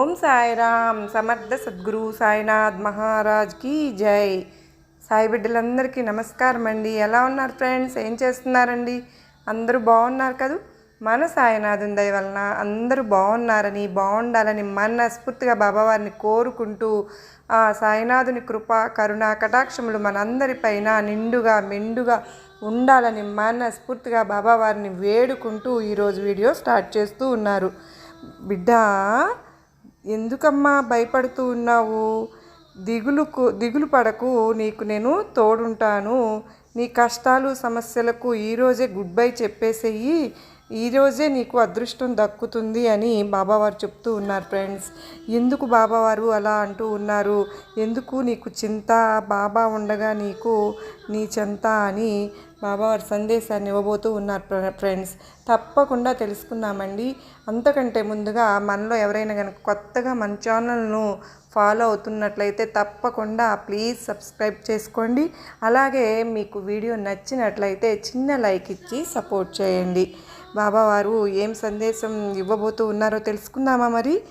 ఓం సాయిరామ్ సమర్థ సద్గురు సాయినాథ్ మహారాజ్కి జై. సాయి బిడ్డలందరికీ నమస్కారం అండి. ఎలా ఉన్నారు ఫ్రెండ్స్? ఏం చేస్తున్నారండి? అందరూ బాగున్నారు కదూ? మన సాయినాథుని దయ వలన అందరూ బాగున్నారని బాగుండాలని మనస్ఫూర్తిగా బాబావారిని కోరుకుంటూ ఆ సాయినాథుని కృప కరుణ కటాక్షములు మనందరిపైన నిండుగా మెండుగా ఉండాలని మనస్ఫూర్తిగా బాబావారిని వేడుకుంటూ ఈరోజు వీడియో స్టార్ట్ చేస్తూ ఉన్నారు. బిడ్డ ఎందుకమ్మా భయపడుతూ ఉన్నావు? దిగులుకు దిగులు పడకు. నీకు నేను తోడుంటాను. నీ కష్టాలు సమస్యలకు ఈరోజే గుడ్ బై చెప్పేసేయి. ఈరోజే నీకు అదృష్టం దక్కుతుంది అని బాబావారు చెప్తూ ఉన్నారు ఫ్రెండ్స్. ఎందుకు బాబావారు అలా అంటూ ఉన్నారు? ఎందుకు నీకు చింత? బాబా ఉండగా నీకు నీ చింత అని బాబావారి సందేశాన్ని ఇవ్వబోతూ ఉన్నారు ఫ్రెండ్స్. తప్పకుండా తెలుసుకుందామండి. అంతకంటే ముందుగా మనలో ఎవరైనా కనుక కొత్తగా మన ఛానల్ను ఫాలో అవుతున్నట్లయితే తప్పకుండా ప్లీజ్ సబ్స్క్రైబ్ చేసుకోండి. అలాగే మీకు వీడియో నచ్చినట్లయితే చిన్న లైక్ ఇచ్చి సపోర్ట్ చేయండి. బాబావారు ఏం సందేశం ఇవ్వబోతూ ఉన్నారో తెలుసుకుందామా మరి?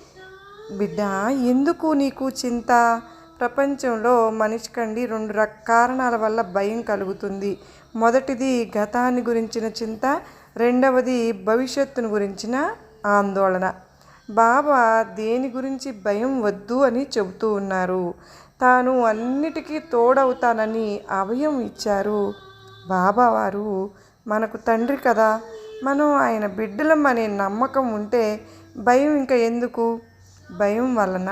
బిడ్డ ఎందుకు నీకు చింత? ప్రపంచంలో మనిషికండి రెండు రక కారణాల వల్ల భయం కలుగుతుంది. మొదటిది గతాన్ని గురించిన చింత రెండవది భవిష్యత్తును గురించిన ఆందోళన. బాబా దేని గురించి భయం వద్దు అని చెబుతూ ఉన్నారు. తాను అన్నిటికీ తోడవుతానని అభయం ఇచ్చారు. బాబా వారు మనకు తండ్రి కదా మనం ఆయన బిడ్డలం అనే నమ్మకం ఉంటే భయం ఇంకా ఎందుకు? భయం వలన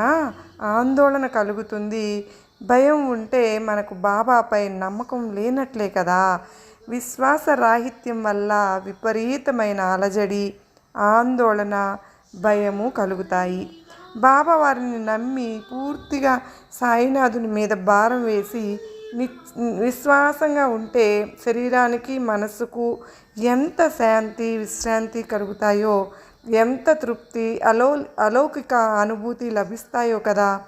ఆందోళన కలుగుతుంది. భయం ఉంటే మనకు బాబాపై నమ్మకం లేనట్లే కదా. విశ్వాస రాహిత్యం వల్ల విపరీతమైన అలజడి ఆందోళన భయము కలుగుతాయి. బాబా వారిని నమ్మి పూర్తిగా సాయినాథుని మీద భారం వేసి విశ్వాసంగా ఉంటే శరీరానికి మనసుకు ఎంత శాంతి విశ్రాంతి కలుగుతాయో ఎంత తృప్తి అలౌ అలౌకిక అనుభూతి లభిస్తాయో కదా.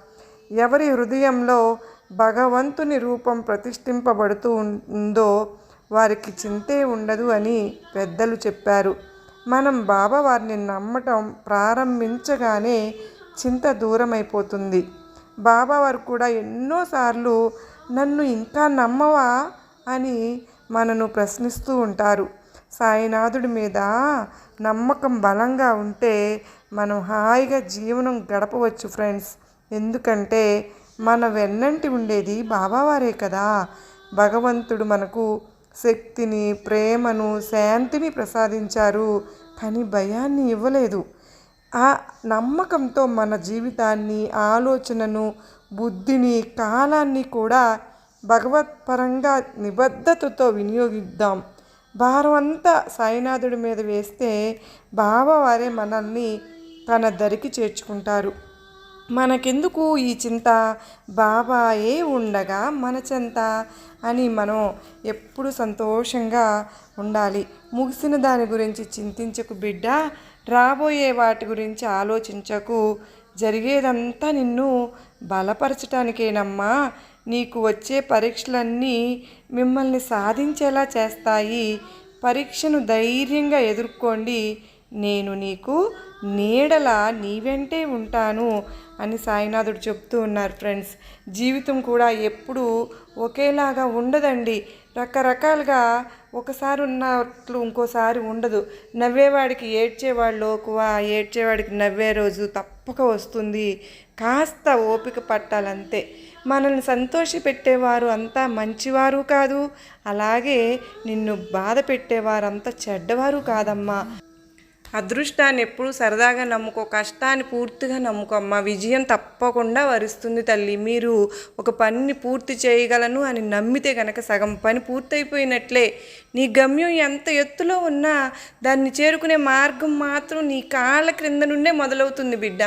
ఎవరి హృదయంలో భగవంతుని రూపం ప్రతిష్ఠింపబడుతూ ఉందో వారికి చింతే ఉండదు అని పెద్దలు చెప్పారు. మనం బాబా వారిని నమ్మటం ప్రారంభించగానే చింత దూరమైపోతుంది. బాబావారు కూడా ఎన్నోసార్లు నన్ను ఇంకా నమ్మవా అని మనను ప్రశ్నిస్తూ ఉంటారు. సాయినాథుడి మీద నమ్మకం బలంగా ఉంటే మనం హాయిగా జీవనం గడపవచ్చు ఫ్రెండ్స్. ఎందుకంటే మన వెన్నంటి ఉండేది బాబావారే కదా. భగవంతుడు మనకు శక్తిని ప్రేమను శాంతిని ప్రసాదించారు. కానీ భయాన్ని ఇవ్వలేదు. ఆ నమ్మకంతో మన జీవితాన్ని ఆలోచనను బుద్ధిని కాలాన్ని కూడా భగవత్పరంగా నిబద్ధతతో వినియోగిద్దాం. భారం అంతా సాయినాథుడి మీద వేస్తే బావవారే మనల్ని తన దరికి చేర్చుకుంటారు. మనకెందుకు ఈ చింత? బాబాయే ఉండగా మన చింత అని మనం ఎప్పుడు సంతోషంగా ఉండాలి. ముగిసిన దాని గురించి చింతించకు బిడ్డ. రాబోయే వాటి గురించి ఆలోచించకు. జరిగేదంతా నిన్ను బలపరచటానికేనమ్మా. నీకు వచ్చే పరీక్షలన్నీ మిమ్మల్ని సాధించేలా చేస్తాయి. పరీక్షను ధైర్యంగా ఎదుర్కోండి. నేను నీకు నీడల నీ వెంటే ఉంటాను అని సాయినాథుడు చెప్తూ ఉన్నారు ఫ్రెండ్స్. జీవితం కూడా ఎప్పుడూ ఒకేలాగా ఉండదండి. రకరకాలుగా ఒకసారి ఉన్నట్లు ఇంకోసారి ఉండదు. నవ్వేవాడికి ఏడ్చేవాళ్ళు లోకువ ఏడ్చేవాడికి నవ్వే రోజు తప్పక వస్తుంది. కాస్త ఓపిక పట్టాలంతే. మనల్ని సంతోష పెట్టేవారు అంతా మంచివారు కాదు. అలాగే నిన్ను బాధ పెట్టేవారంతా చెడ్డవారు కాదమ్మా. అదృష్టాన్ని ఎప్పుడు సరదాగా నమ్ముకో కష్టాన్ని పూర్తిగా నమ్ముకో. అమ్మ విజయం తప్పకుండా వరుస్తుంది తల్లి. మీరు ఒక పనిని పూర్తి చేయగలను అని నమ్మితే కనుక సగం పని పూర్తయిపోయినట్లే. నీ గమ్యం ఎంత ఎత్తులో ఉన్నా దాన్ని చేరుకునే మార్గం మాత్రం నీ కాళ్ళ క్రింద నుండే మొదలవుతుంది బిడ్డ.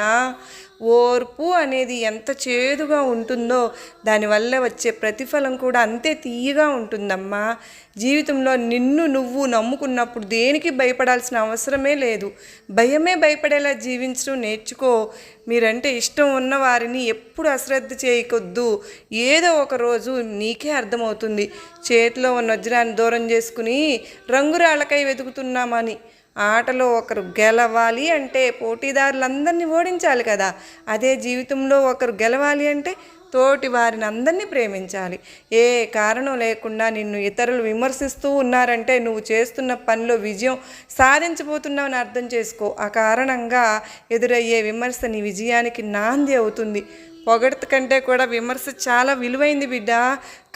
ఓర్పు అనేది ఎంత చేదుగా ఉంటుందో దానివల్ల వచ్చే ప్రతిఫలం కూడా అంతే తీయగా ఉంటుందమ్మా. జీవితంలో నిన్ను నువ్వు నమ్ముకున్నప్పుడు దేనికి భయపడాల్సిన అవసరమే లేదు. భయమే భయపడేలా జీవించడం నేర్చుకో. మీరంటే ఇష్టం ఉన్న వారిని ఎప్పుడు అశ్రద్ధ చేయకొద్దు. ఏదో ఒక రోజు నీకే అర్థమవుతుంది. చేతిలో ఉన్న వజ్రాన్ని దూరం చేసుకుని రంగురాళ్ళకై వెతుకుతున్నామని. ఆటలో ఒకరు గెలవాలి అంటే పోటీదారులందరినీ ఓడించాలి కదా. అదే జీవితంలో ఒకరు గెలవాలి అంటే తోటి వారిని అందరినీ ప్రేమించాలి. ఏ కారణం లేకుండా నిన్ను ఇతరులు విమర్శిస్తూ ఉన్నారంటే నువ్వు చేస్తున్న పనిలో విజయం సాధించబోతున్నావని అర్థం చేసుకో. ఆ కారణంగా ఎదురయ్యే విమర్శ నీ విజయానికి నాంది అవుతుంది. పొగడత కంటే కూడా విమర్శ చాలా విలువైంది బిడ్డ.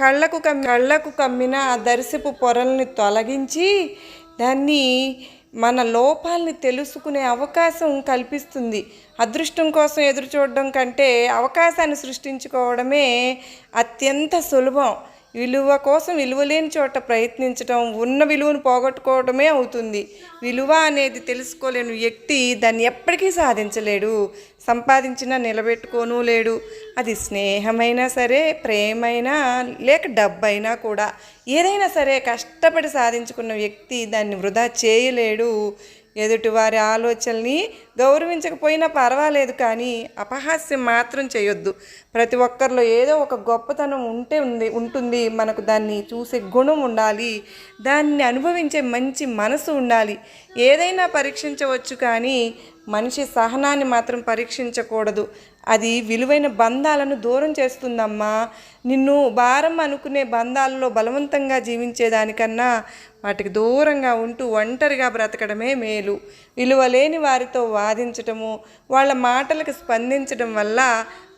కళ్ళకు కమ్మి కళ్ళకు కమ్మిన ఆ దర్శపు పొరల్ని తొలగించి దాన్ని మన లోపాలని తెలుసుకునే అవకాశం కల్పిస్తుంది. అదృష్టం కోసం ఎదురు చూడడం కంటే అవకాశాన్ని సృష్టించుకోవడమే అత్యంత సులభం. విలువ కోసం విలువ లేని చోట ప్రయత్నించడం ఉన్న విలువను పోగొట్టుకోవడమే అవుతుంది. విలువ అనేది తెలుసుకోలేని వ్యక్తి దాన్ని ఎప్పటికీ సాధించలేడు. సంపాదించినా నిలబెట్టుకోను లేడు. అది స్నేహమైనా సరే ప్రేమైనా లేక డబ్బైనా కూడా. ఏదైనా సరే కష్టపడి సాధించుకున్న వ్యక్తి దాన్ని వృధా చేయలేడు. ఎదుటివారి ఆలోచనని గౌరవించకపోయినా పర్వాలేదు కానీ అపహాస్యం మాత్రం చేయొద్దు. ప్రతి ఒక్కరిలో ఏదో ఒక గొప్పతనం ఉంటే ఉంది ఉంటుంది. మనకు దాన్ని చూసే గుణం ఉండాలి. దాన్ని అనుభవించే మంచి మనసు ఉండాలి. ఏదైనా పరీక్షించవచ్చు కానీ మనిషి సహనాన్ని మాత్రం పరీక్షించకూడదు. అది విలువైన బంధాలను దూరం చేస్తుందమ్మా. నిన్ను భారం అనుకునే బంధాలలో బలవంతంగా జీవించేదానికన్నా వాటికి దూరంగా ఉంటూ ఒంటరిగా బ్రతకడమే మేలు. విలువ లేని వారితో సాధించటము వాళ్ళ మాటలకు స్పందించడం వల్ల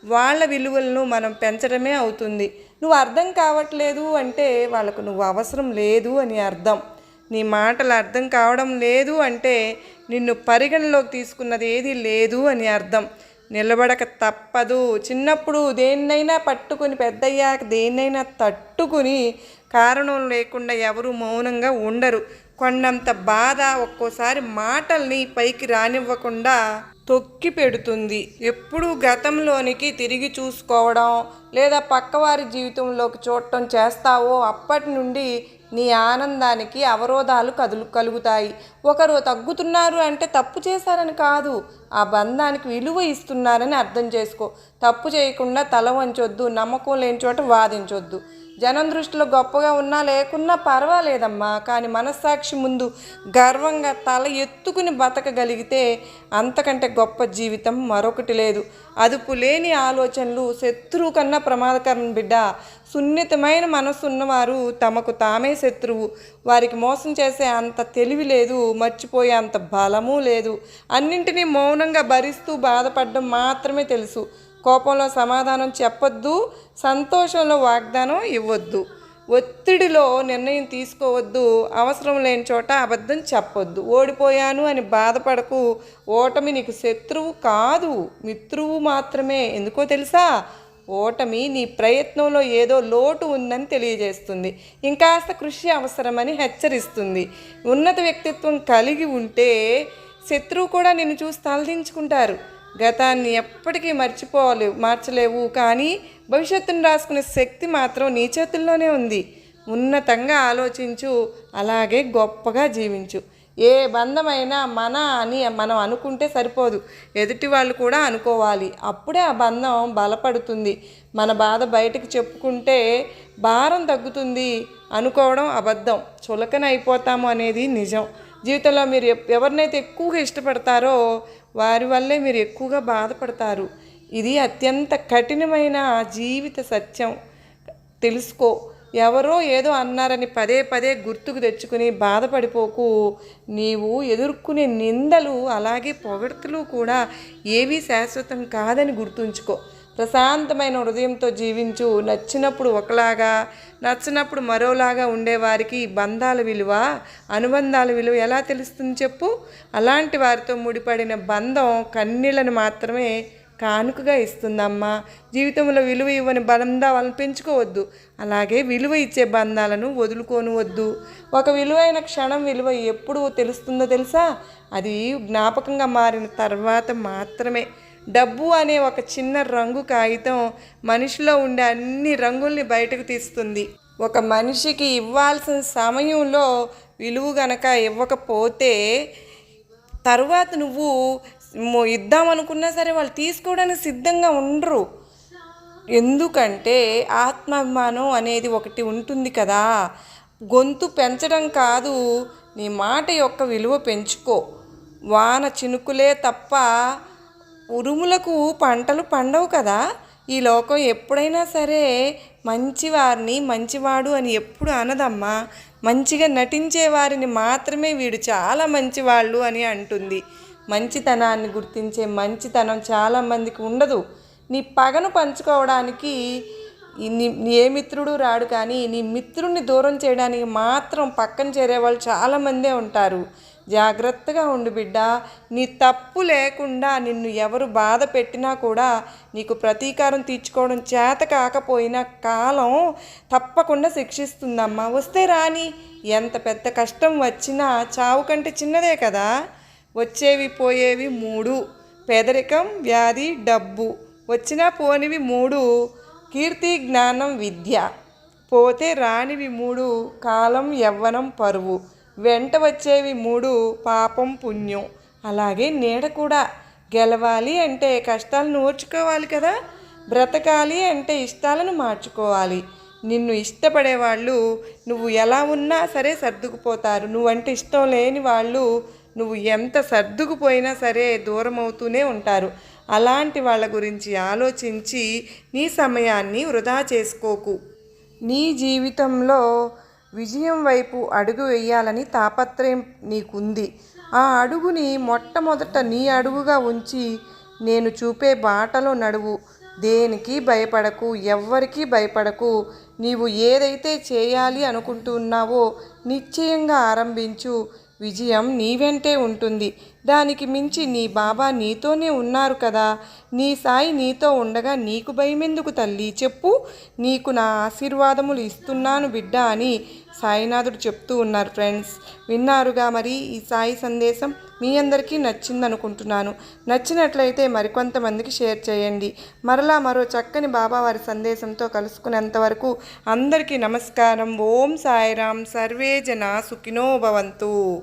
వాళ్ళ విలువలను మనం పెంచడమే అవుతుంది. నువ్వు అర్థం కావట్లేదు అంటే వాళ్ళకు నువ్వు అవసరం లేదు అని అర్థం. నీ మాటలు అర్థం కావడం లేదు అంటే నిన్ను పరిగణలోకి తీసుకున్నది ఏది లేదు అని అర్థం. నిలబడక తప్పదు. చిన్నప్పుడు దేన్నైనా పట్టుకుని పెద్దయ్యాక దేన్నైనా తట్టుకుని కారణం లేకుండా ఎవరు మౌనంగా ఉండరు. కొండంత బాధ ఒక్కోసారి మాటల్ని పైకి రానివ్వకుండా తొక్కి పెడుతుంది. ఎప్పుడు గతంలోనికి తిరిగి చూసుకోవడం లేదా పక్కవారి జీవితంలోకి చూడటం చేస్తావో అప్పటి నుండి నీ ఆనందానికి అవరోధాలు కదులు కలుగుతాయి. ఒకరు తగ్గుతున్నారు అంటే తప్పు చేశారని కాదు. ఆ బంధానికి విలువ ఇస్తున్నారని అర్థం చేసుకో. తప్పు చేయకుండా తల వంచొద్దు నమ్మకం లేని చోట వాదించొద్దు. జనం దృష్టిలో గొప్పగా ఉన్నా లేకున్నా పర్వాలేదమ్మా కానీ మనస్సాక్షి ముందు గర్వంగా తల ఎత్తుకుని బతకగలిగితే అంతకంటే గొప్ప జీవితం మరొకటి లేదు. అదుపు లేని ఆలోచనలు శత్రువు కన్నా ప్రమాదకరం బిడ్డ. సున్నితమైన మనసు ఉన్నవారు తమకు తామే శత్రువు. వారికి మోసం చేసే అంత తెలివి లేదు మర్చిపోయే అంత బలము లేదు. అన్నింటినీ మౌనంగా భరిస్తూ బాధపడడం మాత్రమే తెలుసు. కోపంలో సమాధానం చెప్పొద్దు సంతోషంలో వాగ్దానం ఇవ్వద్దు. ఒత్తిడిలో నిర్ణయం తీసుకోవద్దు అవసరం లేని చోట అబద్ధం చెప్పొద్దు. ఓడిపోయాను అని బాధపడకు. ఓటమి నీకు శత్రువు కాదు మిత్రువు మాత్రమే. ఎందుకో తెలుసా? ఓటమి నీ ప్రయత్నంలో ఏదో లోటు ఉందని తెలియజేస్తుంది. ఇంకాస్త కృషి అవసరమని హెచ్చరిస్తుంది. ఉన్నత వ్యక్తిత్వం కలిగి ఉంటే శత్రువు కూడా నిన్ను చూసి తలదించుకుంటారు. గతాన్ని ఎప్పటికీ మర్చిపోలేవు మార్చలేవు కానీ భవిష్యత్తును రాసుకునే శక్తి మాత్రం నీ చేతుల్లోనే ఉంది. ఉన్నతంగా ఆలోచించు అలాగే గొప్పగా జీవించు. ఏ బంధమైనా మన అని మనం అనుకుంటే సరిపోదు. ఎదుటి వాళ్ళు కూడా అనుకోవాలి. అప్పుడే ఆ బంధం బలపడుతుంది. మన బాధ బయటకు చెప్పుకుంటే భారం తగ్గుతుంది. అనుకోవడం అబద్ధం. చులకన అయిపోతాము అనేది నిజం. జీవితంలో మీరు ఎవరినైతే ఎక్కువగా ఇష్టపడతారో వారి వల్లే మీరు ఎక్కువగా బాధపడతారు. ఇది అత్యంత కఠినమైన జీవిత సత్యం. తెలుసుకో. ఎవరో ఏదో అన్నారని పదే పదే గుర్తుకు తెచ్చుకుని బాధపడిపోకు. నీవు ఎదుర్కొనే నిందలు అలాగే పొగడ్తలు కూడా ఏవీ శాశ్వతం కాదని గుర్తుంచుకో. ప్రశాంతమైన హృదయంతో జీవించు. నచ్చినప్పుడు ఒకలాగా నచ్చినప్పుడు మరోలాగా ఉండేవారికి బంధాల విలువ అనుబంధాల విలువ ఎలా తెలుస్తుంది చెప్పు? అలాంటి వారితో ముడిపడిన బంధం కన్నీళ్ళని మాత్రమే కానుకగా ఇస్తుందమ్మా. జీవితంలో విలువ ఇవ్వని బంధాలను పెంచుకోవద్దు. అలాగే విలువ ఇచ్చే బంధాలను వదులుకోను వద్దు ఒక విలువైన క్షణం విలువ ఎప్పుడు తెలుస్తుందో తెలుసా? అది జ్ఞాపకంగా మారిన తర్వాత మాత్రమే. డబ్బు అనే ఒక చిన్న రంగు కాగితం మనిషిలో ఉండే అన్ని రంగుల్ని బయటకు తీస్తుంది. ఒక మనిషికి ఇవ్వాల్సిన సమయంలో విలువ గనక ఇవ్వకపోతే తర్వాత నువ్వు ఇద్దామనుకున్నా సరే వాళ్ళు తీసుకోవడానికి సిద్ధంగా ఉండరు. ఎందుకంటే ఆత్మాభిమానం అనేది ఒకటి ఉంటుంది కదా. గొంతు పెంచడం కాదు నీ మాట యొక్క విలువ పెంచుకో. వాన చినుకులే తప్ప ఉరుములకు పంటలు పండవు కదా. ఈ లోకం ఎప్పుడైనా సరే మంచివారిని మంచివాడు అని ఎప్పుడు అనదమ్మా. మంచిగా నటించే వారిని మాత్రమే వీడు చాలా మంచివాళ్ళు అని అంటుంది. మంచితనాన్ని గుర్తించే మంచితనం చాలామందికి ఉండదు. నీ పగను పంచుకోవడానికి నీ ఏ మిత్రుడు రాడు కానీ నీ మిత్రుడిని దూరం చేయడానికి మాత్రం పక్కన చేరే వాళ్ళు చాలామందే ఉంటారు. జాగ్రత్తగా ఉండు బిడ్డ. నీ తప్పు లేకుండా నిన్ను ఎవరు బాధ పెట్టినా కూడా నీకు ప్రతీకారం తీర్చుకోవడం చేత కాకపోయినా కాలం తప్పకుండా శిక్షిస్తుందమ్మా. వస్తే రాని ఎంత పెద్ద కష్టం వచ్చినా చావు కంటే చిన్నదే కదా. వచ్చేవి పోయేవి మూడు. పేదరికం వ్యాధి డబ్బు. వచ్చినా పోనివి మూడు. కీర్తి జ్ఞానం విద్య. పోతే రానివి మూడు. కాలం యవ్వనం పరువు. వెంట వచ్చేవి మూడు. పాపం పుణ్యం. అలాగే నీడ కూడా. గెలవాలి అంటే కష్టాలను ఓర్చుకోవాలి కదా. బ్రతకాలి అంటే ఇష్టాలను మార్చుకోవాలి. నిన్ను ఇష్టపడే వాళ్ళు నువ్వు ఎలా ఉన్నా సరే సర్దుకుపోతారు. నువ్వంటే ఇష్టం లేని వాళ్ళు నువ్వు ఎంత సర్దుకుపోయినా సరే దూరం అవుతూనే ఉంటారు. అలాంటి వాళ్ళ గురించి ఆలోచించి నీ సమయాన్ని వృధా చేసుకోకు. నీ జీవితంలో విజయం వైపు అడుగు వేయాలని తాపత్రయం నీకుంది. ఆ అడుగుని మొట్టమొదట నీ అడుగుగా ఉంచి నేను చూపే బాటలో నడువు. దేనికి భయపడకు ఎవ్వరికీ భయపడకు. నీవు ఏదైతే చేయాలి అనుకుంటున్నావో నిశ్చయంగా ఆరంభించు. విజయం నీ వెంటే ఉంటుంది. దానికి మించి నీ బాబా నీతోనే ఉన్నారు కదా. నీ సాయి నీతో ఉండగా నీకు భయమెందుకు తల్లి? చెప్పు. నీకు నా ఆశీర్వాదములు ఇస్తున్నాను బిడ్డ అని సాయినాథుడు చెప్తూ ఉన్నారు ఫ్రెండ్స్. విన్నారుగా మరి ఈ సాయి సందేశం? మీ అందరికీ నచ్చిందనుకుంటున్నాను. నచ్చినట్లయితే మరికొంతమందికి షేర్ చేయండి. మరలా మరో చక్కని బాబావారి సందేశంతో కలుసుకునేంత వరకు అందరికీ నమస్కారం. ఓం సాయిరాం సర్వే జన సుఖినో భవంతు.